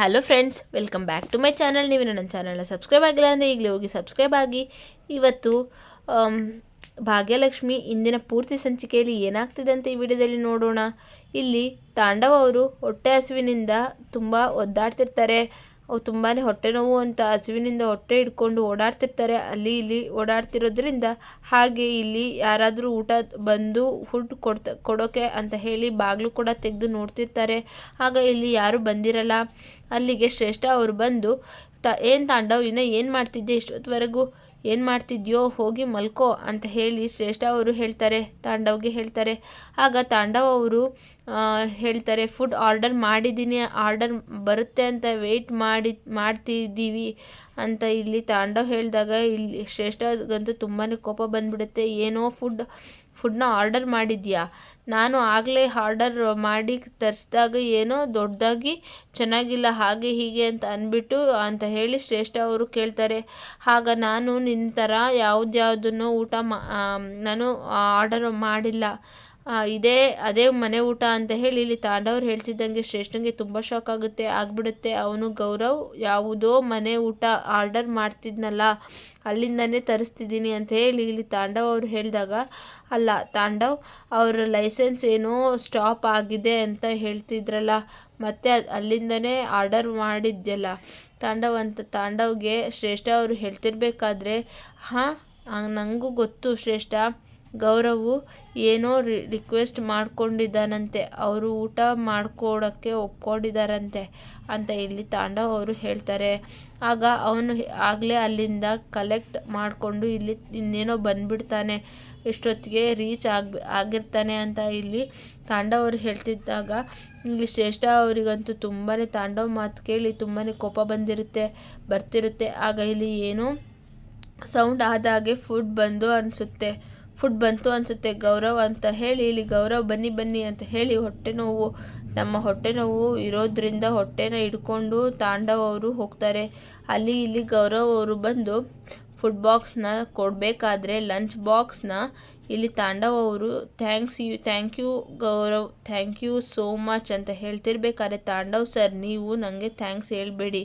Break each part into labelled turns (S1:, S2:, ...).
S1: Hello friends welcome back to my channel ನೀವು ನನ್ನ ಚಾನಲ್ನ ಸಬ್ಸ್ಕ್ರೈಬ್ ಆಗಿಲ್ಲ ಅಂದರೆ ಈಗಲೇ ಹೋಗಿ ಸಬ್ಸ್ಕ್ರೈಬ್ ಆಗಿ. ಇವತ್ತು ಭಾಗ್ಯಲಕ್ಷ್ಮಿ ಇಂದಿನ ಪೂರ್ತಿ ಸಂಚಿಕೆಯಲ್ಲಿ ಏನಾಗ್ತಿದೆ ಅಂತ ಈ ವಿಡಿಯೋದಲ್ಲಿ ನೋಡೋಣ. ಇಲ್ಲಿ ತಾಂಡವ ಅವರು ಹೊಟ್ಟೆ ಹಸುವಿನಿಂದ ತುಂಬ ಒದ್ದಾಡ್ತಿರ್ತಾರೆ. ತುಂಬಾ ಹೊಟ್ಟೆ ನೋವು ಅಂತ ಹಸಿವಿನಿಂದ ಹೊಟ್ಟೆ ಹಿಡ್ಕೊಂಡು ಓಡಾಡ್ತಿರ್ತಾರೆ. ಅಲ್ಲಿ ಇಲ್ಲಿ ಓಡಾಡ್ತಿರೋದ್ರಿಂದ ಹಾಗೆ ಇಲ್ಲಿ ಯಾರಾದರೂ ಊಟ ಬಂದು ಫುಡ್ ಕೊಡ್ತ, ಕೊಡೋಕೆ ಅಂತ ಹೇಳಿ ಬಾಗಿಲು ಕೂಡ ತೆಗೆದು ನೋಡ್ತಿರ್ತಾರೆ. ಆಗ ಇಲ್ಲಿ ಯಾರೂ ಬಂದಿರಲ್ಲ. ಅಲ್ಲಿಗೆ ಶ್ರೇಷ್ಠ ಅವರು ಬಂದು ತ, ಏನು ತಾಂಡವ್, ಇನ್ನು ಏನು ಮಾಡ್ತಿದ್ದೆ ಇಷ್ಟೊತ್ತವರೆಗೂ ಏನು ಮಾಡ್ತಿದ್ಯೋ ಹೋಗಿ ಮಲ್ಕೋ ಅಂತ ಹೇಳಿ ಶ್ರೇಷ್ಠ ಅವರು ಹೇಳ್ತಾರೆ, ತಾಂಡವ್ಗೆ ಹೇಳ್ತಾರೆ. ಆಗ ತಾಂಡವ್ ಅವರು ಹೇಳ್ತಾರೆ ಫುಡ್ ಆರ್ಡರ್ ಮಾಡಿದ್ದೀನಿ ಆರ್ಡರ್ ಬರುತ್ತೆ ಅಂತ ವೆಯ್ಟ್ ಮಾಡಿ, ಮಾಡ್ತಿದ್ದೀವಿ ಅಂತ ಇಲ್ಲಿ ತಾಂಡವ್ ಹೇಳಿದಾಗ ಇಲ್ಲಿ ಶ್ರೇಷ್ಠಗಂತೂ ತುಂಬಾ ಕೋಪ ಬಂದ್ಬಿಡುತ್ತೆ. ಏನೋ ಫುಡ್ ಫುಡ್ನ ಆರ್ಡರ್ ಮಾಡಿದ್ಯಾ? ನಾನು ಆಗಲೇ ಆರ್ಡರ್ ಮಾಡಿ ತರಿಸಿದಾಗ ಏನೋ ದೊಡ್ಡದಾಗಿ ಚೆನ್ನಾಗಿಲ್ಲ, ಹಾಗೆ ಹೀಗೆ ಅಂತ ಅಂದ್ಬಿಟ್ಟು ಅಂತ ಹೇಳಿ ಶ್ರೇಷ್ಠ ಅವರು ಕೇಳ್ತಾರೆ. ಆಗ ನಾನು ನಿನ್ನ ಥರ ಯಾವುದ್ಯಾವುದನ್ನು ಊಟ ಮಾ ನಾನು ಆರ್ಡರ್ ಮಾಡಿಲ್ಲ. ಇದೇ, ಅದೇ ಮನೆ ಊಟ ಅಂತ ಹೇಳಿ ಇಲ್ಲಿ ತಾಂಡವ್ರು ಹೇಳ್ತಿದ್ದಂಗೆ ಶ್ರೇಷ್ಠಂಗೆ ತುಂಬ ಶಾಕ್ ಆಗುತ್ತೆ, ಆಗ್ಬಿಡುತ್ತೆ. ಅವನು ಗೌರವ್ ಯಾವುದೋ ಮನೆ ಊಟ ಆರ್ಡರ್ ಮಾಡ್ತಿದ್ನಲ್ಲ, ಅಲ್ಲಿಂದನೇ ತರಿಸ್ತಿದ್ದೀನಿ ಅಂತ ಹೇಳಿ ಇಲ್ಲಿ ತಾಂಡವ್ ಅವ್ರು ಹೇಳಿದಾಗ, ಅಲ್ಲ ತಾಂಡವ್, ಅವರ ಲೈಸೆನ್ಸ್ ಏನೋ ಸ್ಟಾಪ್ ಆಗಿದೆ ಅಂತ ಹೇಳ್ತಿದ್ರಲ್ಲ, ಮತ್ತೆ ಅಲ್ಲಿಂದನೇ ಆರ್ಡರ್ ಮಾಡಿದ್ಯಲ್ಲ. ತಾಂಡವ್ ಅಂತ, ತಾಂಡವ್ಗೆ ಶ್ರೇಷ್ಠ ಅವರು ಹೇಳ್ತಿರ್ಬೇಕಾದ್ರೆ, ಹಾಂ ನನಗೂ ಗೊತ್ತು ಶ್ರೇಷ್ಠ ಗೌರವು ಏನೋ ರಿಕ್ವೆಸ್ಟ್ ಮಾಡ್ಕೊಂಡಿದ್ದಾನಂತೆ. ಅವರು ಊಟ ಮಾಡ್ಕೊಡೋಕ್ಕೆ ಒಪ್ಕೊಂಡಿದ್ದಾರಂತೆ ಅಂತ ಇಲ್ಲಿ ತಾಂಡವ್ ಅವರು ಹೇಳ್ತಾರೆ. ಆಗ ಅವನು ಆಗಲೇ ಅಲ್ಲಿಂದ ಕಲೆಕ್ಟ್ ಮಾಡಿಕೊಂಡು ಇಲ್ಲಿ ಇನ್ನೇನೋ ಬಂದುಬಿಡ್ತಾನೆ. ಇಷ್ಟೊತ್ತಿಗೆ ರೀಚ್ ಆಗಿ ಆಗಿರ್ತಾನೆ ಅಂತ ಇಲ್ಲಿ ತಾಂಡವ್ ಅವರು ಹೇಳ್ತಿದ್ದಾಗ ಇಲ್ಲಿ ಶ್ರೇಷ್ಠ ಅವರಿಗಂತೂ ತುಂಬಾ ತಾಂಡವ್ ಮಾತು ಕೇಳಿ ತುಂಬಾ ಕೋಪ ಬಂದಿರುತ್ತೆ, ಬರ್ತಿರುತ್ತೆ. ಆಗ ಇಲ್ಲಿ ಏನೋ ಸೌಂಡ್ ಆದಾಗೆ ಫುಡ್ ಬಂದು ಅನಿಸುತ್ತೆ. ಫುಡ್ ಬಂತು ಅನಿಸುತ್ತೆ, ಗೌರವ್ ಅಂತ ಹೇಳಿ, ಇಲ್ಲಿ ಗೌರವ್ ಬನ್ನಿ ಬನ್ನಿ ಅಂತ ಹೇಳಿ ಹೊಟ್ಟೆ ನೋವು. ನಮ್ಮ ಹೊಟ್ಟೆ ನೋವು ಇರೋದ್ರಿಂದ ಹೊಟ್ಟೆನ ಹಿಡ್ಕೊಂಡು ತಾಂಡವ್ ಅವರು ಹೋಗ್ತಾರೆ. ಅಲ್ಲಿ ಇಲ್ಲಿ ಗೌರವ್ ಅವರು ಬಂದು ಫುಡ್ ಬಾಕ್ಸ್ನ ಕೊಡಬೇಕಾದ್ರೆ ಲಂಚ್ ಬಾಕ್ಸ್ನ ಇಲ್ಲಿ ತಾಂಡವ್ ಅವರು thanks you, thank you Gaurav, thank you so much ಅಂತ ಹೇಳ್ತಿರ್ಬೇಕಾದ್ರೆ, ತಾಂಡವ್ ಸರ್ ನೀವು ನನಗೆ ಥ್ಯಾಂಕ್ಸ್ ಹೇಳಬೇಡಿ.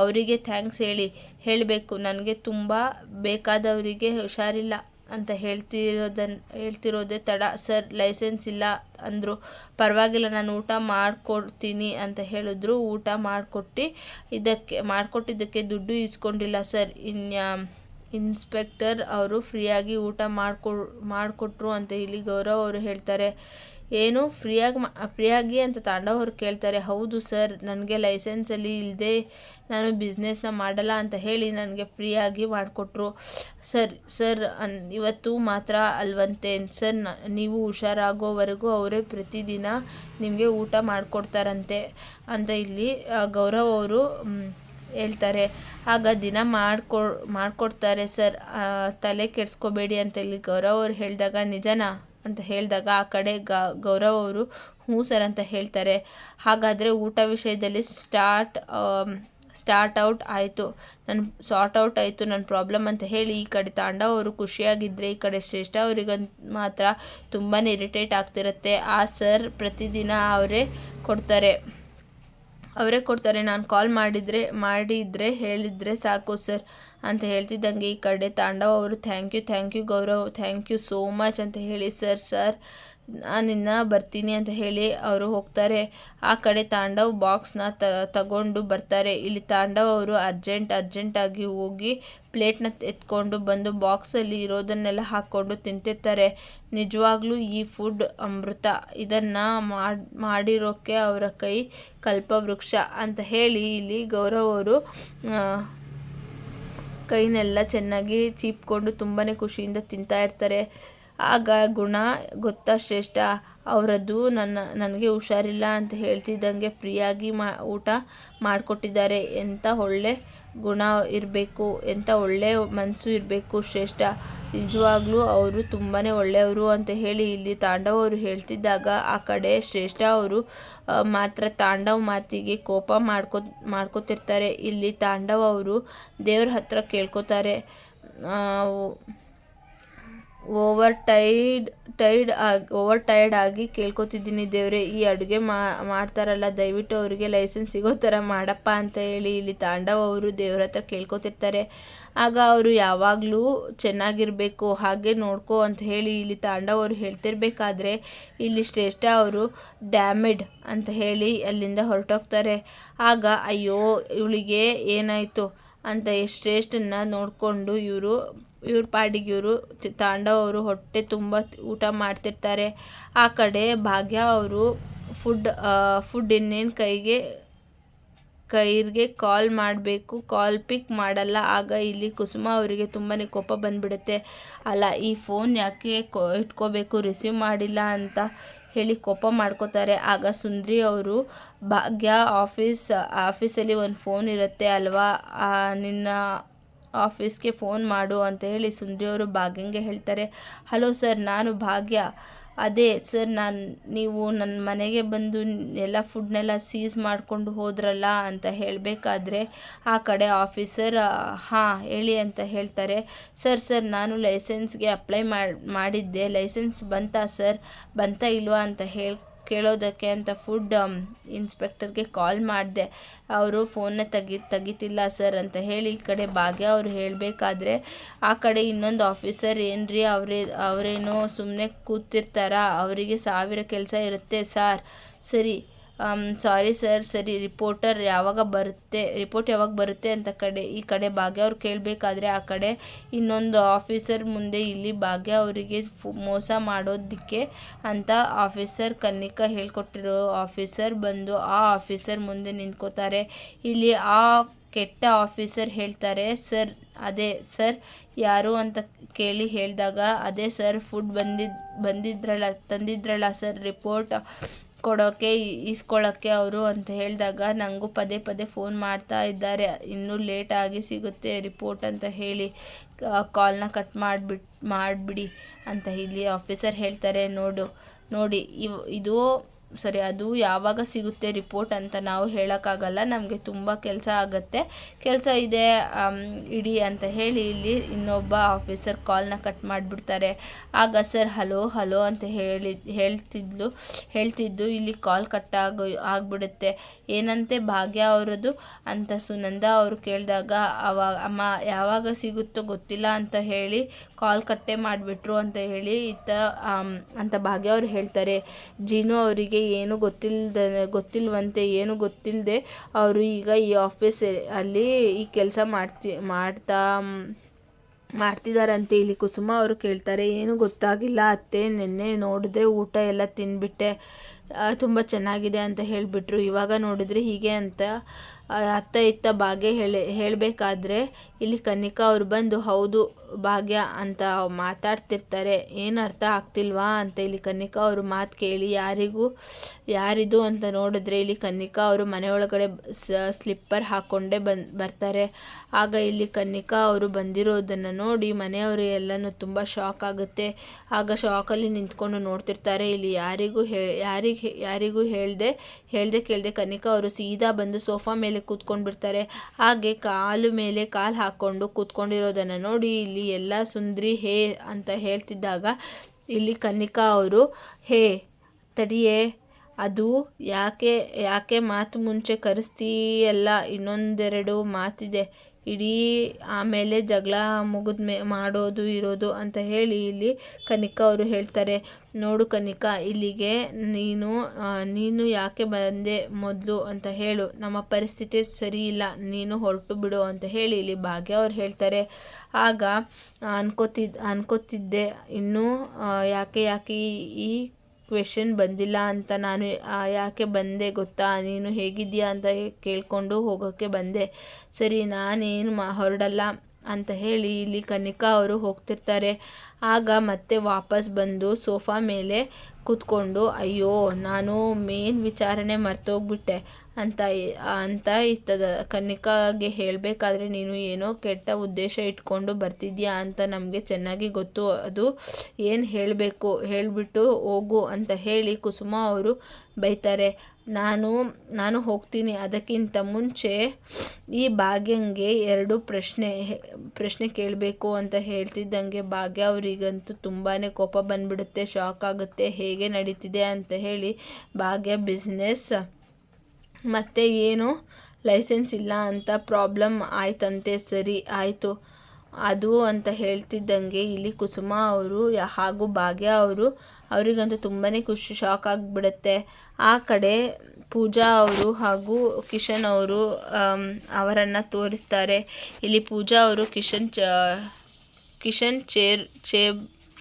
S1: ಅವರಿಗೆ ಥ್ಯಾಂಕ್ಸ್ ಹೇಳಿ, ಹೇಳಬೇಕು. ನನಗೆ ತುಂಬ ಬೇಕಾದವರಿಗೆ ಹುಷಾರಿಲ್ಲ. ಅಂತ ಹೇಳ್ತಿರೋದನ್, ಹೇಳ್ತಿರೋದೇ ತಡ. ಸರ್, ಲೈಸೆನ್ಸ್ ಇಲ್ಲ ಅಂದರು ಪರವಾಗಿಲ್ಲ, ನಾನು ಊಟ ಮಾಡಿಕೊಡ್ತೀನಿ ಅಂತ ಹೇಳಿದ್ರು. ಊಟ ಮಾಡಿಕೊಟ್ಟು, ಇದಕ್ಕೆ, ಮಾಡಿಕೊಟ್ಟಿದ್ದಕ್ಕೆ ದುಡ್ಡು ಇಸ್ಕೊಂಡಿಲ್ಲ ಸರ್. ಇನ್ಯಾ, ಇನ್ಸ್ಪೆಕ್ಟರ್ ಅವರು ಫ್ರೀಯಾಗಿ ಊಟ ಮಾಡಿಕೊ ಮಾಡಿಕೊಟ್ರು ಅಂತ ಇಲ್ಲಿ ಗೌರವ್ ಅವರು ಹೇಳ್ತಾರೆ. ಏನು ಫ್ರೀಯಾಗಿ ಮಾ, ಫ್ರೀಯಾಗಿ ಅಂತ ತಾಂಡವರು ಕೇಳ್ತಾರೆ, ಹೌದು ಸರ್, ನನಗೆ ಲೈಸೆನ್ಸಲ್ಲಿ ಇಲ್ಲದೆ ನಾನು ಬಿಸ್ನೆಸ್ನ ಮಾಡಲ್ಲ ಅಂತ ಹೇಳಿ ನನಗೆ ಫ್ರೀಯಾಗಿ ಮಾಡಿಕೊಟ್ರು. ಸರ್ ಸರ್, ಅನ್, ಇವತ್ತು ಮಾತ್ರ ಅಲ್ವಂತೆ. ಸರ್ ನೀವು ಹುಷಾರಾಗೋವರೆಗೂ ಅವರೇ ಪ್ರತಿದಿನ ನಿಮಗೆ ಊಟ ಮಾಡಿಕೊಡ್ತಾರಂತೆ ಅಂತ ಇಲ್ಲಿ ಗೌರವ್ ಅವರು ಹೇಳ್ತಾರೆ. ಆಗ ದಿನ ಮಾಡ್ಕೊ, ಮಾಡಿಕೊಡ್ತಾರೆ, ಸರ್ ತಲೆ ಕೆಡಿಸ್ಕೋಬೇಡಿ ಅಂತ ಇಲ್ಲಿ ಗೌರವ್ ಅವ್ರು ಹೇಳಿದಾಗ, ನಿಜನಾ? ಅಂತ ಹೇಳಿದಾಗ ಆ ಕಡೆ ಗ, ಗೌರವ್ ಅವರು, ಹ್ಞೂ ಸರ್ ಅಂತ ಹೇಳ್ತಾರೆ. ಹಾಗಾದರೆ ಊಟ ವಿಷಯದಲ್ಲಿ ಸ್ಟಾರ್ಟ್ ಸ್ಟಾರ್ಟ್ ಔಟ್ ಆಯಿತು. ನನ್ನ ಸಾರ್ಟ್ ಔಟ್ ಆಯಿತು ನನ್ನ ಪ್ರಾಬ್ಲಮ್ ಅಂತ ಹೇಳಿ ಈ ಕಡೆ ತಾಂಡವರು ಖುಷಿಯಾಗಿದ್ದರೆ ಈ ಕಡೆ ಶ್ರೇಷ್ಠ ಅವರಿಗಂತ ಮಾತ್ರ ತುಂಬಾ ಇರಿಟೇಟ್ ಆಗ್ತಿರುತ್ತೆ. ಆ ಸರ್ ಪ್ರತಿದಿನ ಅವರೇ ಕೊಡ್ತಾರೆ. ಅವರೇ ಕೊಡ್ತಾರೆ. ನಾನು ಕಾಲ್ ಮಾಡಿದರೆ ಮಾಡಿದರೆ ಹೇಳಿದರೆ ಸಾಕು ಸರ್ ಅಂತ ಹೇಳ್ತಿದ್ದಂಗೆ ಈ ಕಡೆ ತಾಂಡವ ಅವರು thank you thank you Gaurav thank you so much ಅಂತ ಹೇಳಿ ಸರ್ ಸರ್ ನಾನಿನ್ನ ಬರ್ತೀನಿ ಅಂತ ಹೇಳಿ ಅವರು ಹೋಗ್ತಾರೆ. ಆ ಕಡೆ ತಾಂಡವ್ ಬಾಕ್ಸ್ನ ತಗೊಂಡು ಬರ್ತಾರೆ. ಇಲ್ಲಿ ತಾಂಡವ್ ಅವರು ಅರ್ಜೆಂಟ್ ಅರ್ಜೆಂಟಾಗಿ ಹೋಗಿ ಪ್ಲೇಟ್ನ ಎತ್ಕೊಂಡು ಬಂದು ಬಾಕ್ಸಲ್ಲಿ ಇರೋದನ್ನೆಲ್ಲ ಹಾಕ್ಕೊಂಡು ತಿಂತಿರ್ತಾರೆ. ನಿಜವಾಗ್ಲೂ ಈ ಫುಡ್ ಅಮೃತ. ಇದನ್ನು ಮಾಡಿ ಮಾಡಿರೋಕ್ಕೆ ಅವರ ಕೈ ಕಲ್ಪವೃಕ್ಷ ಅಂತ ಹೇಳಿ ಇಲ್ಲಿ ಗೌರವ್ ಅವರು ಕೈನೆಲ್ಲ ಚೆನ್ನಾಗಿ ಚೀಪ್ಕೊಂಡು ತುಂಬಾ ಖುಷಿಯಿಂದ ತಿಂತಾ ಇರ್ತಾರೆ. ಆಗ ಗುಣ ಗೊತ್ತಾ ಶ್ರೇಷ್ಠ, ಅವರದ್ದು ನನ್ನ, ನನಗೆ ಹುಷಾರಿಲ್ಲ ಅಂತ ಹೇಳ್ತಿದ್ದಂಗೆ ಫ್ರೀಯಾಗಿ ಮಾ, ಊಟ ಮಾಡಿಕೊಟ್ಟಿದ್ದಾರೆ. ಎಂಥ ಒಳ್ಳೆ ಗುಣ ಇರಬೇಕು ಎಂಥ ಒಳ್ಳೆ ಮನಸ್ಸು ಇರಬೇಕು ಶ್ರೇಷ್ಠ. ನಿಜವಾಗ್ಲೂ ಅವರು ತುಂಬಾ ಒಳ್ಳೆಯವರು ಅಂತ ಹೇಳಿ ಇಲ್ಲಿ ತಾಂಡವ ಅವರು ಹೇಳ್ತಿದ್ದಾಗ ಆ ಕಡೆ ಶ್ರೇಷ್ಠ ಅವರು ಮಾತ್ರ ತಾಂಡವ ಮಾತಿಗೆ ಕೋಪ ಮಾಡ್ಕೊ, ಮಾಡ್ಕೋತಿರ್ತಾರೆ. ಇಲ್ಲಿ ತಾಂಡವ ಅವರು ದೇವ್ರ ಹತ್ರ ಕೇಳ್ಕೊತಾರೆ. ಓವರ್ ಟೈಡ್ ಟೈಡ್ ಆಗಿ ಓವರ್ ಟೈರ್ಡ್ ಆಗಿ ಕೇಳ್ಕೊತಿದ್ದೀನಿ ದೇವ್ರೆ. ಈ ಅಡುಗೆ ಮಾಡ್ತಾರಲ್ಲ, ದಯವಿಟ್ಟು ಅವರಿಗೆ ಲೈಸೆನ್ಸ್ ಸಿಗೋ ಥರ ಮಾಡಪ್ಪ ಅಂತ ಹೇಳಿ ಇಲ್ಲಿ ತಾಂಡವ್ ಅವರು ದೇವ್ರ ಹತ್ರ ಕೇಳ್ಕೊತಿರ್ತಾರೆ. ಆಗ ಅವರು ಯಾವಾಗಲೂ ಚೆನ್ನಾಗಿರಬೇಕು, ಹಾಗೆ ನೋಡ್ಕೋ ಅಂತ ಹೇಳಿ ಇಲ್ಲಿ ತಾಂಡವ್ ಅವರು ಹೇಳ್ತಿರ್ಬೇಕಾದ್ರೆ ಇಲ್ಲಿ ಶ್ರೇಷ್ಠ ಅವರು ಡ್ಯಾಮೇಡ್ ಅಂತ ಹೇಳಿ ಅಲ್ಲಿಂದ ಹೊರಟೋಗ್ತಾರೆ. ಆಗ ಅಯ್ಯೋ, ಇವಳಿಗೆ ಏನಾಯಿತು? ಅಂತ ಶ್ರೇಷ್ಠನ ನೋಡಿಕೊಂಡು ಇವರು, ಇವ್ರ ಪಾಡಿಗೆ ಇವರು ತಾಂಡವ್ ಅವರು ಹೊಟ್ಟೆ ತುಂಬ ಊಟ ಮಾಡ್ತಿರ್ತಾರೆ. ಆ ಕಡೆ ಭಾಗ್ಯ ಅವರು ಫುಡ್ ಫುಡ್ ಇನ್ನೇನು ಕೈಗೆ ಕೈರ್ಗೆ ಕಾಲ್ ಮಾಡಬೇಕು, ಕಾಲ್ ಪಿಕ್ ಮಾಡಲ್ಲ. ಆಗ ಇಲ್ಲಿ ಕುಸುಮ ಅವರಿಗೆ ತುಂಬಾ ಕೋಪ ಬಂದುಬಿಡುತ್ತೆ. ಅಲ್ಲ, ಈ ಫೋನ್ ಯಾಕೆ ಕೊ, ಇಟ್ಕೋಬೇಕು, ರಿಸೀವ್ ಮಾಡಿಲ್ಲ ಅಂತ ಹೇಳಿ ಕೋಪ ಮಾಡ್ಕೋತಾರೆ. ಆಗ ಸುಂದ್ರಿ ಅವರು, ಭಾಗ್ಯ ಆಫೀಸ್, ಆಫೀಸಲ್ಲಿ ಒಂದು ಫೋನ್ ಇರುತ್ತೆ ಅಲ್ವಾ? ನಿನ್ನ ಆಫೀಸ್ಗೆ ಫೋನ್ ಮಾಡು ಅಂತ ಹೇಳಿ ಸುಂದ್ರಿ ಅವರು ಭಾಗ್ಯಂಗೆ ಹೇಳ್ತಾರೆ. ಹಲೋ ಸರ್, ನಾನು ಭಾಗ್ಯ. ಅದೇ, ಸರ್, ನಾನು, ನೀವು ನನ್ನ ಮನೆಗೆ ಬಂದು ಎಲ್ಲ ಫುಡ್ನೆಲ್ಲ ಸೀಸ್ ಮಾಡಿಕೊಂಡು ಹೋದ್ರಲ್ಲ ಅಂತ ಹೇಳಬೇಕಾದ್ರೆ ಆ ಕಡೆ ಆಫೀಸರ್ ಹಾಂ, ಹೇಳಿ ಅಂತ ಹೇಳ್ತಾರೆ. ಸರ್ ಸರ್, ನಾನು ಲೈಸೆನ್ಸ್ಗೆ ಅಪ್ಲೈ ಮಾಡಿದ್ದೆ. ಲೈಸೆನ್ಸ್ ಬಂತಾ, ಸರ್? ಬಂತಾ ಇಲ್ವಾ ಅಂತ ಹೇಳಿ ಕೇಳೋದಕ್ಕೆ ಅಂತ ಫುಡ್ ಇನ್ಸ್ಪೆಕ್ಟರ್ಗೆ ಕಾಲ್ ಮಾಡಿದೆ. ಅವರು ಫೋನ್ನ ತೆಗಿ, ತೆಗಿತಿಲ್ಲ ಸರ್ ಅಂತ ಹೇಳಿ ಈ ಕಡೆ ಭಾಗ್ಯ ಅವರು ಹೇಳಬೇಕಾದ್ರೆ ಆ ಕಡೆ ಇನ್ನೊಂದು ಆಫೀಸರ್ ಏನ್ರಿ ಅವರೇ, ಅವರೇನೋ ಸುಮ್ಮನೆ ಕೂತಿರ್ತಾರ, ಅವರಿಗೆ ಸಾವಿರ ಕೆಲಸ ಇರುತ್ತೆ ಸಾರ್ ಸರಿ ಸಾರಿ ಸರ್ ಸರಿ ರಿಪೋರ್ಟರ್ ಯಾವಾಗ ಬರುತ್ತೆ ರಿಪೋರ್ಟ್ ಯಾವಾಗ ಬರುತ್ತೆ ಅಂತ ಕಡೆ, ಈ ಕಡೆ ಭಾಗ್ಯ ಅವ್ರು ಕೇಳಬೇಕಾದ್ರೆ ಆ ಕಡೆ ಇನ್ನೊಂದು ಆಫೀಸರ್ ಮುಂದೆ ಇಲ್ಲಿ ಭಾಗ್ಯ ಅವರಿಗೆ ಮೋಸ ಮಾಡೋದಕ್ಕೆ ಅಂತ ಆಫೀಸರ್ ಕನ್ನಿಕಾ ಹೇಳ್ಕೊಟ್ಟಿರೋ ಆಫೀಸರ್ ಬಂದು ಆ ಆಫೀಸರ್ ಮುಂದೆ ನಿಂತ್ಕೋತಾರೆ. ಇಲ್ಲಿ ಆ ಕೆಟ್ಟ ಆಫೀಸರ್ ಹೇಳ್ತಾರೆ, ಸರ್, ಅದೇ, ಸರ್, ಯಾರು ಅಂತ ಕೇಳಿ ಹೇಳಿದಾಗ ಅದೇ, ಸರ್ ಫುಡ್ ಬಂದಿದ್ದು ಬಂದಿದ್ರಲ್ಲ, ತಂದಿದ್ರಲ್ಲ, ಸರ್ ರಿಪೋರ್ಟ್ ಕೊಡೋಕ್ಕೆ ಇಸ್ಕೊಳ್ಳೋಕ್ಕೆ ಅವರು ಅಂತ ಹೇಳಿದಾಗ ನನಗೂ ಪದೇ ಪದೇ ಫೋನ್ ಮಾಡ್ತಾ ಇದ್ದಾರೆ. ಇನ್ನೂ ಲೇಟಾಗಿ ಸಿಗುತ್ತೆ ರಿಪೋರ್ಟ್ ಅಂತ ಹೇಳಿ ಕಾಲ್ನ ಕಟ್ ಮಾಡಿಬಿಟ್, ಮಾಡಿಬಿಡಿ ಅಂತ ಇಲ್ಲಿ ಆಫೀಸರ್ ಹೇಳ್ತಾರೆ. ನೋಡು, ನೋಡಿ, ಇವ್, ಇದು ಸರಿ, ಅದು ಯಾವಾಗ ಸಿಗುತ್ತೆ ರಿಪೋರ್ಟ್ ಅಂತ ನಾವು ಹೇಳೋಕ್ಕಾಗಲ್ಲ. ನಮಗೆ ತುಂಬ ಕೆಲಸ ಆಗುತ್ತೆ. ಕೆಲಸ ಇದೆ ಇಡಿ ಅಂತ ಹೇಳಿ ಇಲ್ಲಿ ಇನ್ನೊಬ್ಬ ಆಫೀಸರ್ ಕಾಲ್ನ ಕಟ್ ಮಾಡಿಬಿಡ್ತಾರೆ. ಆಗ ಸರ್ ಹಲೋ ಹಲೋ ಅಂತ ಹೇಳಿ, ಹೇಳ್ತಿದ್ಲು, ಹೇಳ್ತಿದ್ದು. ಇಲ್ಲಿ ಕಾಲ್ ಕಟ್ ಆಗೋ, ಆಗಿಬಿಡುತ್ತೆ. ಏನಂತೆ ಭಾಗ್ಯ ಅವರದು ಅಂತ ಸುನಂದ ಅವರು ಕೇಳಿದಾಗ ಅವಾಗ ಅಮ್ಮ ಯಾವಾಗ ಸಿಗುತ್ತೋ ಗೊತ್ತಿಲ್ಲ ಅಂತ ಹೇಳಿ ಕಾಲ್ ಕಟ್ಟೆ ಮಾಡಿಬಿಟ್ರು ಅಂತ ಹೇಳಿ ಇತ್ತ ಅಂತ ಭಾಗ್ಯ ಅವರು ಹೇಳ್ತಾರೆ. ಜೀನು ಅವರಿಗೆ ಏನು ಗೊತ್ತಿಲ್ಲದ ಗೊತ್ತಿಲ್ವಂತೆ, ಏನು ಗೊತ್ತಿಲ್ಲದೆ ಅವರು ಈಗ ಈ ಆಫೀಸ್ ಅಲ್ಲಿ ಈ ಕೆಲಸ ಮಾಡ್ತಿ, ಮಾಡ್ತಾ ಮಾಡ್ತಿದ್ದಾರಂತೆ ಇಲ್ಲಿ ಕುಸುಮ ಅವರು ಕೇಳ್ತಾರೆ, ಏನು ಗೊತ್ತಾಗಿಲ್ಲ ಅತ್ತೆ, ನಿನ್ನೆ ನೋಡಿದ್ರೆ ಊಟ ಎಲ್ಲ ತಿನ್ಬಿಟ್ಟೆ ತುಂಬ ಚೆನ್ನಾಗಿದೆ ಅಂತ ಹೇಳಿಬಿಟ್ರು. ಇವಾಗ ನೋಡಿದ್ರೆ ಹೀಗೆ ಅಂತ ಅತ್ತ ಇತ್ತ ಭಾಗ್ಯ ಹೇಳಿ, ಹೇಳಬೇಕಾದ್ರೆ, ಇಲ್ಲಿ ಕನಿಕಾ ಅವ್ರು ಬಂದು, ಹೌದು ಭಾಗ್ಯ ಅಂತ ಮಾತಾಡ್ತಿರ್ತಾರೆ. ಏನು ಅರ್ಥ ಆಗ್ತಿಲ್ವಾ? ಅಂತ ಇಲ್ಲಿ ಕನಿಕಾ ಅವರು ಮಾತು ಕೇಳಿ, ಯಾರಿಗೂ, ಯಾರಿದು ಅಂತ ನೋಡಿದ್ರೆ ಇಲ್ಲಿ ಕನ್ನಿಕಾ ಅವರು ಮನೆ ಒಳಗಡೆ ಸ್ಲಿಪ್ಪರ್ ಹಾಕ್ಕೊಂಡೇ ಬಂದು, ಬರ್ತಾರೆ. ಆಗ ಇಲ್ಲಿ ಕನ್ನಿಕಾ ಅವರು ಬಂದಿರೋದನ್ನು ನೋಡಿ ಮನೆಯವರು ಎಲ್ಲನೂ ತುಂಬ ಶಾಕ್ ಆಗುತ್ತೆ. ಆಗ ಶಾಕಲ್ಲಿ ನಿಂತ್ಕೊಂಡು ನೋಡ್ತಿರ್ತಾರೆ, ಇಲ್ಲಿ ಯಾರಿಗೂ ಹೇ, ಯಾರಿಗೆ ಯಾರಿಗೂ ಹೇಳ್ದೆ ಹೇಳ್ದೆ ಕೇಳ್ದೆ ಕನ್ನಿಕಾ ಅವರು ಸೀದಾ ಬಂದು ಸೋಫಾ ಮೇಲೆ ಕೂತ್ಕೊಂಡು ಬಿಡ್ತಾರೆ ಹಾಗೆ ಕಾಲು ಮೇಲೆ ಕಾಲು ಹಾಕ್ಕೊಂಡು ಕೂತ್ಕೊಂಡಿರೋದನ್ನು ನೋಡಿ ಇಲ್ಲಿ ಎಲ್ಲ ಸುಂದ್ರಿ ಹೇ ಅಂತ ಹೇಳ್ತಿದ್ದಾಗ ಇಲ್ಲಿ ಕನ್ನಿಕಾ ಅವರು, ಹೇ, ತಡಿಯೇ ಅದು ಯಾಕೆ ಯಾಕೆ ಮಾತು ಮುಂಚೆ ಕರೆಸ್ತೀಯಲ್ಲ? ಇನ್ನೊಂದೆರಡು ಮಾತಿದೆ. ಇಡೀ ಆಮೇಲೆ ಜಗಳ ಮುಗಿದ ಮೇ, ಮಾಡೋದು ಇರೋದು ಅಂತ ಹೇಳಿ ಇಲ್ಲಿ ಕನಿಕಾ ಅವರು ಹೇಳ್ತಾರೆ. ನೋಡು ಕನಿಕಾ, ಇಲ್ಲಿಗೆ ನೀನು ನೀನು ಯಾಕೆ ಬಂದೆ ಮೊದಲು ಅಂತ ಹೇಳು. ನಮ್ಮ ಪರಿಸ್ಥಿತಿ ಸರಿ ಇಲ್ಲ, ನೀನು ಹೊರಟು ಬಿಡು ಅಂತ ಹೇಳಿ ಇಲ್ಲಿ ಭಾಗ್ಯ ಅವ್ರು ಹೇಳ್ತಾರೆ. ಆಗ ಅನ್ಕೋತಿದ್ ಅನ್ಕೋತಿದ್ದೆ. ಇನ್ನೂ ಯಾಕೆ ಯಾಕೆ ಈ ಕ್ವೆಶನ್ ಬಂದಿಲ್ಲ ಅಂತ ನಾನು ಯಾಕೆ ಬಂದೆ ಗೊತ್ತಾ? ನೀನು ಹೇಗಿದ್ದೀಯಾ ಅಂತ ಕೇಳಿಕೊಂಡು ಹೋಗೋಕ್ಕೆ ಬಂದೆ. ಸರಿ, ನಾನೇನು ಮಾ, ಹೊರಡಲ್ಲ. ಅಂತ ಹೇಳಿ ಇಲ್ಲಿ ಕನಿಕಾ ಅವರು ಹೋಗ್ತಿರ್ತಾರೆ. ಆಗ ಮತ್ತೆ ವಾಪಸ್ ಬಂದು ಸೋಫಾ ಮೇಲೆ ಕೂತ್ಕೊಂಡು, ಅಯ್ಯೋ, ನಾನು ಮೇನ್ ವಿಚಾರಣೆ ಮರ್ತೋಗ್ಬಿಟ್ಟೆ ಅಂತ ಅಂತ ಇತ್ತದ. ಕನಿಕಾಗೆ ಹೇಳಬೇಕಾದ್ರೆ, ನೀನು ಏನೋ ಕೆಟ್ಟ ಉದ್ದೇಶ ಇಟ್ಕೊಂಡು ಬರ್ತಿದ್ಯಾ ಅಂತ ನಮಗೆ ಚೆನ್ನಾಗಿ ಗೊತ್ತು. ಅದು ಏನು ಹೇಳಬೇಕು? ಹೇಳಿಬಿಟ್ಟು ಹೋಗು ಅಂತ ಹೇಳಿ ಕುಸುಮ ಅವರು ಬೈತಾರೆ. ನಾನು ನಾನು ಹೋಗ್ತೀನಿ. ಅದಕ್ಕಿಂತ ಮುಂಚೆ ಈ ಭಾಗ್ಯಂಗೆ ಎರಡು ಪ್ರಶ್ನೆ ಪ್ರಶ್ನೆ ಕೇಳಬೇಕು ಅಂತ ಹೇಳ್ತಿದ್ದಂಗೆ ಭಾಗ್ಯ ಅವರಿಗಂತೂ ತುಂಬಾ ಕೋಪ ಬಂದ್ಬಿಡುತ್ತೆ ಶಾಕ್ ಆಗುತ್ತೆ. ಹೇಗೆ ನಡೀತಿದೆ ಅಂತ ಹೇಳಿ ಭಾಗ್ಯ ಬಿಸ್ನೆಸ್ ಮತ್ತು ಏನು? ಲೈಸೆನ್ಸ್ ಇಲ್ಲ ಅಂತ ಪ್ರಾಬ್ಲಮ್ ಆಯ್ತಂತೆ. ಸರಿ, ಆಯಿತು. ಅದು ಅಂತ ಹೇಳ್ತಿದ್ದಂಗೆ ಇಲ್ಲಿ ಕುಸುಮ ಅವರು ಹಾಗೂ ಭಾಗ್ಯ ಅವರು ಅವರಿಗಂತೂ ತುಂಬಾ ಖುಷಿ ಶಾಕ್ ಆಗಿಬಿಡುತ್ತೆ. ಆ ಕಡೆ ಪೂಜಾ ಅವರು ಹಾಗೂ ಕಿಶನ್ ಅವರು ಅವರನ್ನು ತೋರಿಸ್ತಾರೆ. ಇಲ್ಲಿ ಪೂಜಾ ಅವರು ಕಿಶನ್ ಚ, ಕಿಶನ್ ಚೇರ್ ಚೇ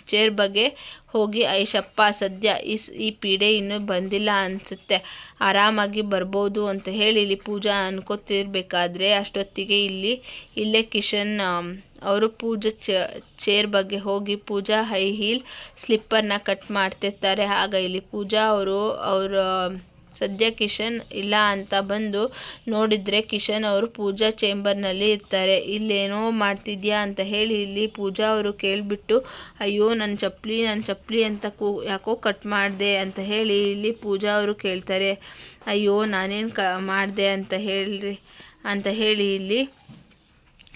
S1: ಚೇರ್ ಬಗ್ಗೆ ಹೋಗಿ, ಐಶಪ್ಪ, ಸದ್ಯ ಈ ಸ್- ಈ ಪೀಡೆ ಇನ್ನೂ ಬಂದಿಲ್ಲ ಅನಿಸುತ್ತೆ. ಆರಾಮಾಗಿ ಬರ್ಬೋದು ಅಂತ ಹೇಳಿ ಇಲ್ಲಿ ಪೂಜಾ ಅನ್ಕೋತಿರ್ಬೇಕಾದ್ರೆ ಅಷ್ಟೊತ್ತಿಗೆ ಇಲ್ಲಿ, ಇಲ್ಲೇ ಕಿಶನ್ ಅವರು ಪೂಜಾ ಚೇರ್ ಬಗ್ಗೆ ಹೋಗಿ ಪೂಜಾ ಹೈ ಹೀಲ್ ಸ್ಲಿಪ್ಪರ್ನ ಕಟ್ ಮಾಡ್ತಿರ್ತಾರೆ. ಆಗ ಇಲ್ಲಿ ಪೂಜಾ ಅವರು ಅವರ ಸದ್ಯ ಕಿಶನ್ ಇಲ್ಲ ಅಂತ ಬಂದು ನೋಡಿದರೆ ಕಿಶನ್ ಅವರು ಪೂಜಾ ಚೇಂಬರ್ನಲ್ಲಿ ಇರ್ತಾರೆ. ಇಲ್ಲೇನೋ ಮಾಡ್ತಿದ್ಯಾ ಅಂತ ಹೇಳಿ ಇಲ್ಲಿ ಪೂಜಾ ಅವರು ಕೇಳಿಬಿಟ್ಟು ಅಯ್ಯೋ ನನ್ನ ಚಪ್ಪಲಿ ನನ್ನ ಚಪ್ಪಲಿ ಅಂತ ಕೂ ಯಾಕೋ ಕಟ್ ಮಾಡಿದೆ? ಅಂತ ಹೇಳಿ ಇಲ್ಲಿ ಪೂಜಾ ಅವರು ಕೇಳ್ತಾರೆ. ಅಯ್ಯೋ ನಾನೇನು ಕ ಮಾಡಿದೆ? ಅಂತ ಹೇಳ್ರಿ ಅಂತ ಹೇಳಿ ಇಲ್ಲಿ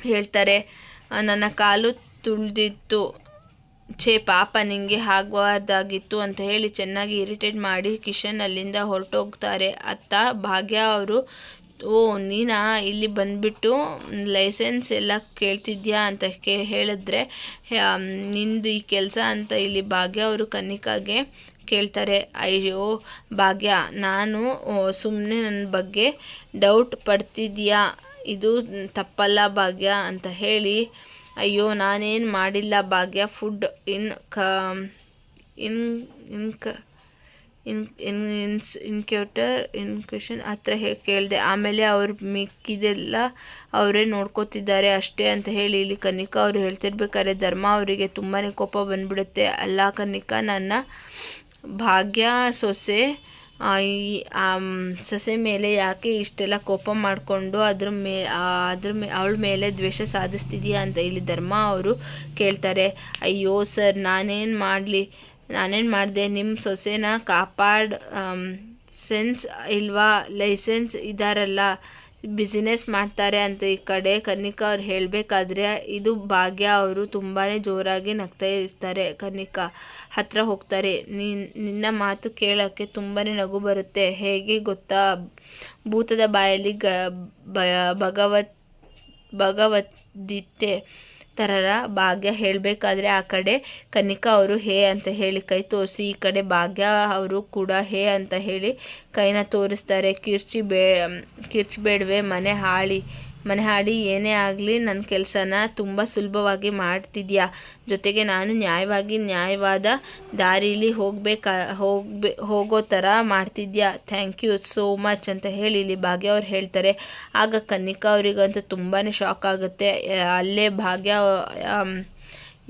S1: ಹೇಳ್ತಾರೆ. "ಆ, ನನ್ನ ಕಾಲು ತುಳಿದಿತ್ತು. ಛೇ, ಪಾಪ, ನಿಂಗೆ ಆಗಬಾರ್ದಾಗಿತ್ತು ಅಂತ ಹೇಳಿ ಚೆನ್ನಾಗಿ ಇರಿಟೇಟ್ ಮಾಡಿ ಕಿಶನ್ ಅಲ್ಲಿಂದ ಹೊರಟೋಗ್ತಾರೆ. ಅತ್ತ ಭಾಗ್ಯ ಅವರು, ಓ, ನೀನಾ, ಇಲ್ಲಿ ಬಂದ್ಬಿಟ್ಟು ಲೈಸೆನ್ಸ್ ಎಲ್ಲ ಕೇಳ್ತಿದ್ಯಾ ಅಂತ ಕೇ, ಹೇಳಿದ್ರೆ ನಿಂದು ಈ ಕೆಲಸ ಅಂತ ಇಲ್ಲಿ ಭಾಗ್ಯ ಅವರು ಕನಿಕಾಗೆ ಕೇಳ್ತಾರೆ. ಅಯ್ಯೋ, ಭಾಗ್ಯ, ನಾನು ಸುಮ್ಮನೆ ನನ್ನ ಬಗ್ಗೆ ಡೌಟ್ ಪಡ್ತಿದ್ಯಾ? ಇದು ತಪ್ಪಲ್ಲ ಭಾಗ್ಯ ಅಂತ ಹೇಳಿ, ಅಯ್ಯೋ, ನಾನೇನು ಮಾಡಿಲ್ಲ ಭಾಗ್ಯ ಫುಡ್ ಇನ್ ಕ ಇನ್ ಇನ್ ಕ ಇನ್ ಇನ್ ಇನ್ಸ್ ಇನ್ಕ್ಯೂಟರ್ ಇನ್ಕ್ಯೂಷನ್ ಹತ್ರ ಹೇ, ಕೇಳಿದೆ. ಆಮೇಲೆ ಅವ್ರು ಮಿಕ್ಕಿದೆಲ್ಲ ಅವರೇ ನೋಡ್ಕೋತಿದ್ದಾರೆ ಅಷ್ಟೇ ಅಂತ ಹೇಳಿ ಇಲ್ಲಿ ಕನಿಕಾ ಅವರು ಹೇಳ್ತಿರ್ಬೇಕಾದ್ರೆ ಧರ್ಮ ಅವರಿಗೆ ತುಂಬಾ ಕೋಪ ಬಂದ್ಬಿಡುತ್ತೆ. ಅಲ್ಲ ಕನಿಕಾ, ನನ್ನ ಭಾಗ್ಯ ಸೊಸೆ ಈ ಸೊಸೆ ಮೇಲೆ ಯಾಕೆ ಇಷ್ಟೆಲ್ಲ ಕೋಪ ಮಾಡಿಕೊಂಡು ಅದ್ರ ಮೇ ಅದ್ರ ಮೇ, ಅವಳ ಮೇಲೆ ದ್ವೇಷ ಸಾಧಿಸ್ತಿದೀಯಾ ಅಂತ ಇಲ್ಲಿ ಧರ್ಮ ಅವರು ಕೇಳ್ತಾರೆ. ಅಯ್ಯೋ ಸರ್, ನಾನೇನು ಮಾಡಲಿ, ನಾನೇನು ಮಾಡಿದೆ? ನಿಮ್ಮ ಸೊಸೆನ ಕಾಪಾಡ್ ಸೆನ್ಸ್ ಇಲ್ವಾ? ಲೈಸೆನ್ಸ್ ಇದಾರಲ್ಲ. ಬಿಸಿನೆಸ್ ಮಾಡ್ತಾರೆ ಅಂತ ಈ ಕಡೆ ಕನಿಕಾ ಅವ್ರು ಹೇಳಬೇಕಾದ್ರೆ ಇದು ಭಾಗ್ಯ ಅವರು ತುಂಬಾ ಜೋರಾಗಿ ನಗ್ತಾ ಇರ್ತಾರೆ. ಕನಿಕಾ ಹತ್ರ ಹೋಗ್ತಾರೆ. ನೀನ್, ನಿನ್ನ ಮಾತು ಕೇಳೋಕ್ಕೆ ತುಂಬಾ ನಗು ಬರುತ್ತೆ. ಹೇಗೆ ಗೊತ್ತಾ? ಭೂತದ ಬಾಯಲ್ಲಿ ಗ ಭಗವತ್, ಭಗವದ್ಗೀತೆ ಥರರ ಭಾಗ್ಯ ಹೇಳಬೇಕಾದ್ರೆ ಆ ಕಡೆ ಕನಿಕಾ ಅವರು ಹೇ ಅಂತ ಹೇಳಿ ಕೈ ತೋರಿಸಿ, ಈ ಕಡೆ ಭಾಗ್ಯ ಅವರು ಕೂಡ ಹೇ ಅಂತ ಹೇಳಿ ಕೈನ ತೋರಿಸ್ತಾರೆ. ಕಿರ್ಚಿ ಬೇ ಕಿರ್ಚಬೇಡವೆ ಮನೆ ಹಾಳಿ ಮನೆ ಹಾಡಿ ಏನೇ ಆಗಲಿ ನನ್ನ ಕೆಲಸನ ತುಂಬ ಸುಲಭವಾಗಿ ಮಾಡ್ತಿದ್ಯಾ? ಜೊತೆಗೆ ನಾನು ನ್ಯಾಯವಾಗಿ ನ್ಯಾಯವಾದ ದಾರೀಲಿ ಹೋಗ್ಬೇಕಾ, ಹೋಗ್ಬೇ, ಹೋಗೋ ಥರ ಮಾಡ್ತಿದ್ಯಾ? ಥ್ಯಾಂಕ್ ಯು ಸೋ ಮಚ್ ಅಂತ ಹೇಳಿ ಇಲ್ಲಿ ಭಾಗ್ಯ ಅವ್ರು ಹೇಳ್ತಾರೆ. ಆಗ ಕನ್ನಿಕಾ ಅವರಿಗಂತೂ ತುಂಬಾ ಶಾಕ್ ಆಗುತ್ತೆ. ಅಲ್ಲೇ ಭಾಗ್ಯ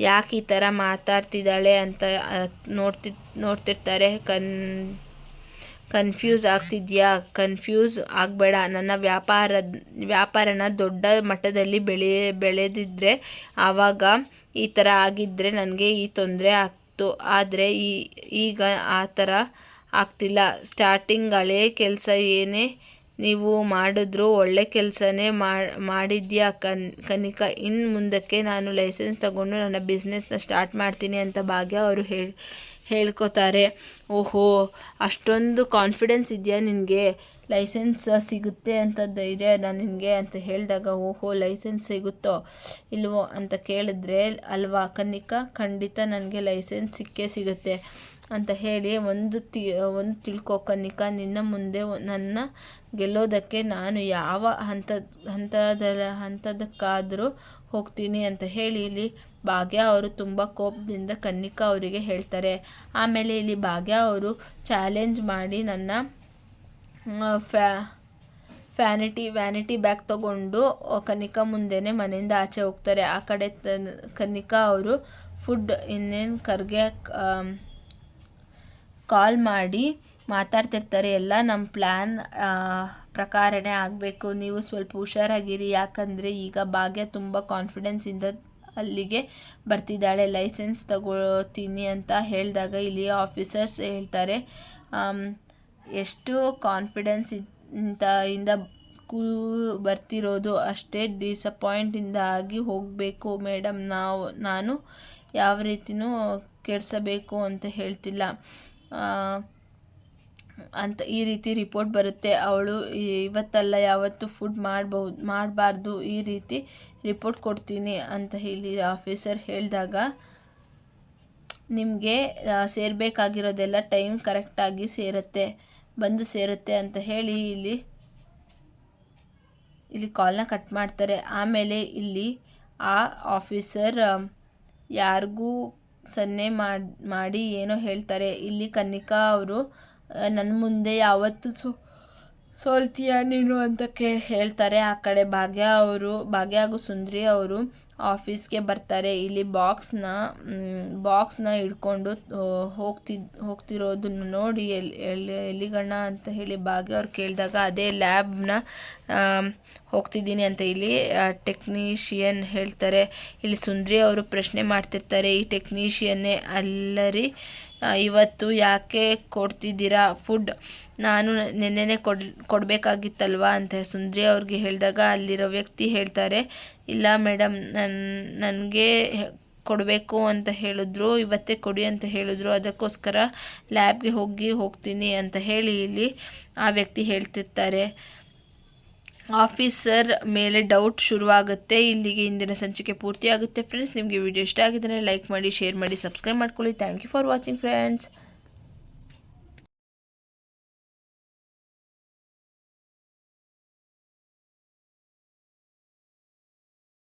S1: ಯಾಕೆ ಈ ಥರ ಮಾತಾಡ್ತಿದ್ದಾಳೆ ಅಂತ ನೋಡ್ತಿ, ನೋಡ್ತಿರ್ತಾರೆ. ಕನ್ ಕನ್ಫ್ಯೂಸ್ ಆಗ್ತಿದ್ಯಾ? ಕನ್ಫ್ಯೂಸ್ ಆಗಬೇಡ. ನನ್ನ ವ್ಯಾಪಾರ ವ್ಯಾಪಾರನ ದೊಡ್ಡ ಮಟ್ಟದಲ್ಲಿ ಬೆಳೆ ಬೆಳೆದಿದ್ದರೆ ಆವಾಗ ಈ ಥರ ಆಗಿದ್ದರೆ ನನಗೆ ಈ ತೊಂದರೆ ಆಗ್ತು. ಆದರೆ ಈ, ಈಗ ಆ ಥರ ಆಗ್ತಿಲ್ಲ. ಸ್ಟಾರ್ಟಿಂಗ್ ಹಳೇ ಕೆಲಸ ಏನೇ ನೀವು ಮಾಡಿದ್ರು ಒಳ್ಳೆ ಕೆಲಸನೇ ಮಾಡಿದ್ಯಾ ಕನ್, ಕನಿಕ? ಇನ್ನು ಮುಂದಕ್ಕೆ ನಾನು ಲೈಸೆನ್ಸ್ ತಗೊಂಡು ನನ್ನ ಬಿಸ್ನೆಸ್ನ ಸ್ಟಾರ್ಟ್ ಮಾಡ್ತೀನಿ ಅಂತ ಭಾಗ್ಯ ಅವರು ಹೇಳಿ ಹೇಳ್ಕೊತಾರೆ. ಓಹೋ, ಅಷ್ಟೊಂದು ಕಾನ್ಫಿಡೆನ್ಸ್ ಇದೆಯಾ ನಿನಗೆ? ಲೈಸೆನ್ಸ್ ಸಿಗುತ್ತೆ ಅಂತ ಧೈರ್ಯ ನಾನು ನಿನಗೆ ಅಂತ ಹೇಳಿದಾಗ, ಓಹೋ ಲೈಸೆನ್ಸ್ ಸಿಗುತ್ತೋ ಇಲ್ವೋ ಅಂತ ಕೇಳಿದ್ರೆ, ಅಲ್ವಾ ಕನ್ನಿಕಾ? ಖಂಡಿತ ನನಗೆ ಲೈಸೆನ್ಸ್ ಸಿಕ್ಕೇ ಸಿಗುತ್ತೆ ಅಂತ ಹೇಳಿ ಒಂದು ತಿ, ಒಂದು ತಿಳ್ಕೊ ಕನ್ನಿಕಾ, ನಿನ್ನ ಮುಂದೆ ನನ್ನ ಗೆಲ್ಲೋದಕ್ಕೆ ನಾನು ಯಾವ ಹಂತ ಹಂತದ ಹಂತದಕ್ಕಾದರೂ ಹೋಗ್ತೀನಿ ಅಂತ ಹೇಳಿ ಇಲ್ಲಿ ಭಾಗ್ಯ ಅವರು ತುಂಬ ಕೋಪದಿಂದ ಕನ್ನಿಕಾ ಅವರಿಗೆ ಹೇಳ್ತಾರೆ. ಆಮೇಲೆ ಇಲ್ಲಿ ಭಾಗ್ಯ ಅವರು ಚಾಲೆಂಜ್ ಮಾಡಿ ನನ್ನ ಫ್ಯಾ, ಫ್ಯಾನಿಟಿ, ವ್ಯಾನಿಟಿ ಬ್ಯಾಗ್ ತಗೊಂಡು ಕನಿಕಾ ಮುಂದೆನೇ ಮನೆಯಿಂದ ಆಚೆ ಹೋಗ್ತಾರೆ. ಆ ಕಡೆ ತನ್, ಕನ್ನಿಕಾ ಅವರು ಫುಡ್ ಇನ್ನೇನು ಕರ್ಗೆ ಕಾಲ್ ಮಾಡಿ ಮಾತಾಡ್ತಿರ್ತಾರೆ. ಎಲ್ಲ ನಮ್ಮ ಪ್ಲ್ಯಾನ್ ಪ್ರಕಾರನೇ ಆಗಬೇಕು. ನೀವು ಸ್ವಲ್ಪ ಹುಷಾರಾಗಿರಿ. ಯಾಕಂದರೆ ಈಗ ಭಾಗ್ಯ ತುಂಬ ಕಾನ್ಫಿಡೆನ್ಸಿಂದ ಅಲ್ಲಿಗೆ ಬರ್ತಿದ್ದಾಳೆ. ಲೈಸೆನ್ಸ್ ತಗೋತೀನಿ ಅಂತ ಹೇಳಿದಾಗ ಇಲ್ಲಿ ಆಫೀಸರ್ಸ್ ಹೇಳ್ತಾರೆ ಎಷ್ಟು ಕಾನ್ಫಿಡೆನ್ಸ್ ಇಂತ ಇಂದ ಕೂ, ಬರ್ತಿರೋದು? ಅಷ್ಟೇ ಡಿಸಪಾಯಿಂಟಿಂದ ಆಗಿ ಹೋಗಬೇಕು ಮೇಡಮ್ ನಾವು, ನಾನು ಯಾವ ರೀತಿಯೂ ಕೆಡಿಸಬೇಕು ಅಂತ ಹೇಳ್ತಿಲ್ಲ. ಅಂತ ಈ ರೀತಿ ರಿಪೋರ್ಟ್ ಬರುತ್ತೆ. ಅವಳು ಇವತ್ತಲ್ಲ, ಯಾವತ್ತು ಫುಡ್ ಮಾಡಬಹುದು ಮಾಡಬಾರ್ದು, ಈ ರೀತಿ ರಿಪೋರ್ಟ್ ಕೊಡ್ತೀನಿ ಅಂತ ಹೇಳಿ ಆಫೀಸರ್ ಹೇಳಿದಾಗ, ನಿಮಗೆ ಸೇರಬೇಕಾಗಿರೋದೆಲ್ಲ ಟೈಮ್ ಕರೆಕ್ಟಾಗಿ ಸೇರುತ್ತೆ, ಬಂದು ಸೇರುತ್ತೆ ಅಂತ ಹೇಳಿ ಇಲ್ಲಿ ಇಲ್ಲಿ ಕಾಲ್ನ ಕಟ್ ಮಾಡ್ತಾರೆ. ಆಮೇಲೆ ಇಲ್ಲಿ ಆ ಆಫೀಸರ್ ಯಾರಿಗೂ ಸನ್ನೆ ಮಾಡಿ ಏನೋ ಹೇಳ್ತಾರೆ. ಇಲ್ಲಿ ಕನ್ನಿಕಾ ಅವರು ನನ್ನ ಮುಂದೆ ಯಾವತ್ತು ಸೋ, ಸೋಲ್ತೀಯ ನೀನು ಅಂತ ಕೇ, ಹೇಳ್ತಾರೆ ಆ ಕಡೆ ಭಾಗ್ಯ ಅವರು, ಭಾಗ್ಯ ಹಾಗೂ ಸುಂದ್ರಿ ಅವರು ಆಫೀಸ್ಗೆ ಬರ್ತಾರೆ. ಇಲ್ಲಿ ಬಾಕ್ಸ್ನ ಬಾಕ್ಸ್ನ ಹಿಡ್ಕೊಂಡು ಹೋಗ್ತಿದ್ ಹೋಗ್ತಿರೋದನ್ನು ನೋಡಿ ಎಲ್ಲಿ ಎಲ್ಲಿ ಎಲ್ಲಿಗಣ್ಣ ಅಂತ ಹೇಳಿ ಭಾಗ್ಯ ಅವ್ರು ಕೇಳಿದಾಗ ಅದೇ ಲ್ಯಾಬ್ನ ಹೋಗ್ತಿದ್ದೀನಿ ಅಂತ ಇಲ್ಲಿ ಟೆಕ್ನಿಷಿಯನ್ ಹೇಳ್ತಾರೆ. ಇಲ್ಲಿ ಸುಂದ್ರಿ ಅವರು ಪ್ರಶ್ನೆ ಮಾಡ್ತಿರ್ತಾರೆ. ಈ ಟೆಕ್ನಿಷಿಯನ್ನೇ ಅಲ್ಲರಿ ಇವತ್ತು ಯಾಕೆ ಕೊಡ್ತಿದ್ದೀರಾ ಫುಡ್? ನಾನು ನೆನ್ನೆನೇ ಕೊಡ್, ಕೊಡಬೇಕಾಗಿತ್ತಲ್ವಾ ಅಂತ ಸುಂದ್ರಿ ಅವ್ರಿಗೆ ಹೇಳಿದಾಗ ಅಲ್ಲಿರೋ ವ್ಯಕ್ತಿ ಹೇಳ್ತಾರೆ, ಇಲ್ಲ ಮೇಡಮ್ ನನ್ನ ನನಗೆ ಕೊಡಬೇಕು ಅಂತ ಹೇಳಿದ್ರು, ಇವತ್ತೇ ಕೊಡಿ ಅಂತ ಹೇಳಿದ್ರು, ಅದಕ್ಕೋಸ್ಕರ ಲ್ಯಾಬ್ಗೆ ಹೋಗಿ ಹೋಗ್ತೀನಿ ಅಂತ ಹೇಳಿ ಇಲ್ಲಿ ಆ ವ್ಯಕ್ತಿ ಹೇಳ್ತಿರ್ತಾರೆ. ಆಫೀಸರ್ ಮೇಲೆ ಡೌಟ್ ಶುರುವಾಗುತ್ತೆ. ಇಲ್ಲಿಗೆ ಇಂದಿನ ಸಂಚಿಕೆ ಪೂರ್ತಿಯಾಗುತ್ತೆ. ಫ್ರೆಂಡ್ಸ್ ನಿಮಗೆ ವಿಡಿಯೋ ಇಷ್ಟ ಆಗಿದ್ದರೆ ಲೈಕ್ ಮಾಡಿ ಶೇರ್ ಮಾಡಿ ಸಬ್ಸ್ಕ್ರೈಬ್ ಮಾಡ್ಕೊಳ್ಳಿ. Thank you for watching friends